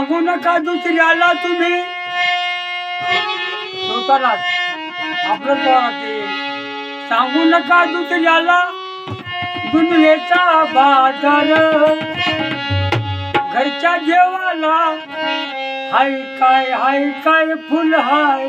सांगू नका दुसऱ्याला तुम्ही. आपलं ते सांगू नका दुसऱ्याला. दुनियेचा बाजार. घरच्या देवाला. हाय काय हाय काय फुल हाय.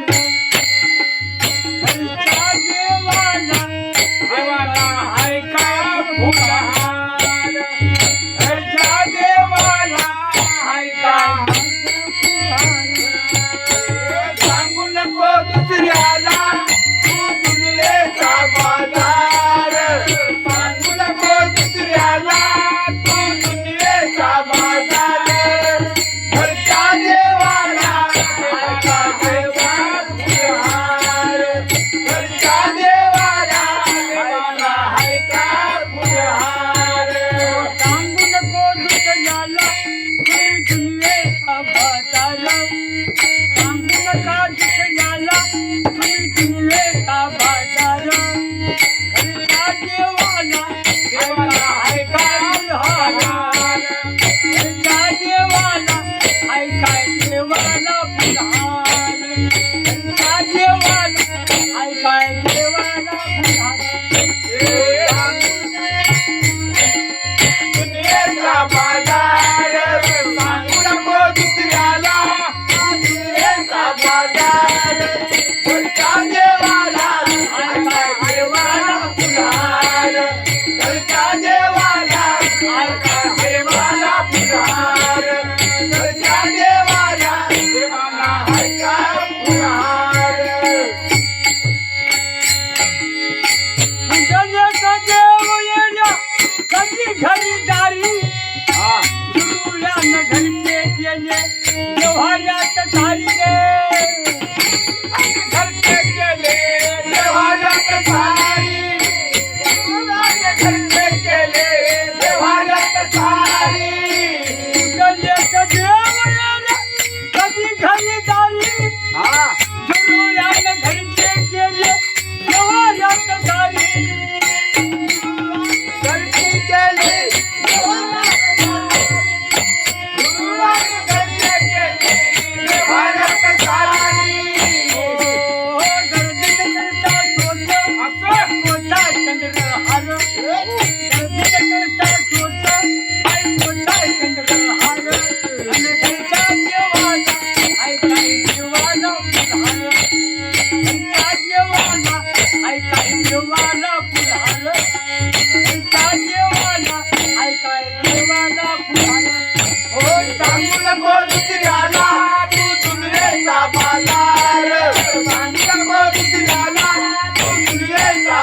खरीदारी। हां। जुरुला न घर के लिए जो हर सारी।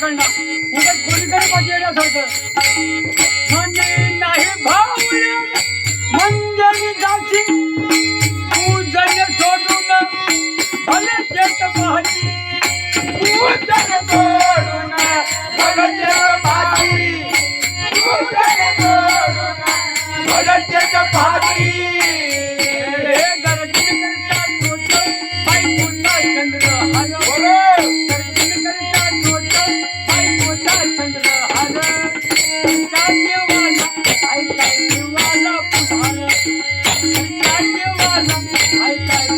ढकलणार उगत कोणीतरी माझी येण्यासारखं म्हणे नाही भावले. म्हणजे मी जाची तू जण सोडून भले देत पाहती. तू जण सोडून भले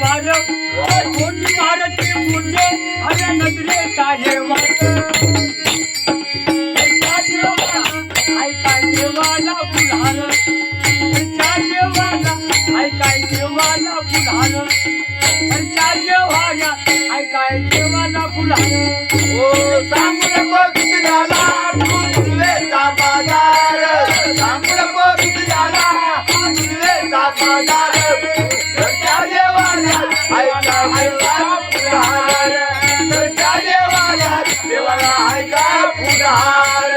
फुलहार कोणी मारती मुंडे अरे नजरे हेवार वार। देवाला ऐकाय देवाला फुलहार त्या देवाला ऐकाय देवाला फुलहार त्या देवाला ऐकाय देवाला फुलहार ओ सांगू नको दुसऱ्याला तू देवाला देवाला ऐका फुलहार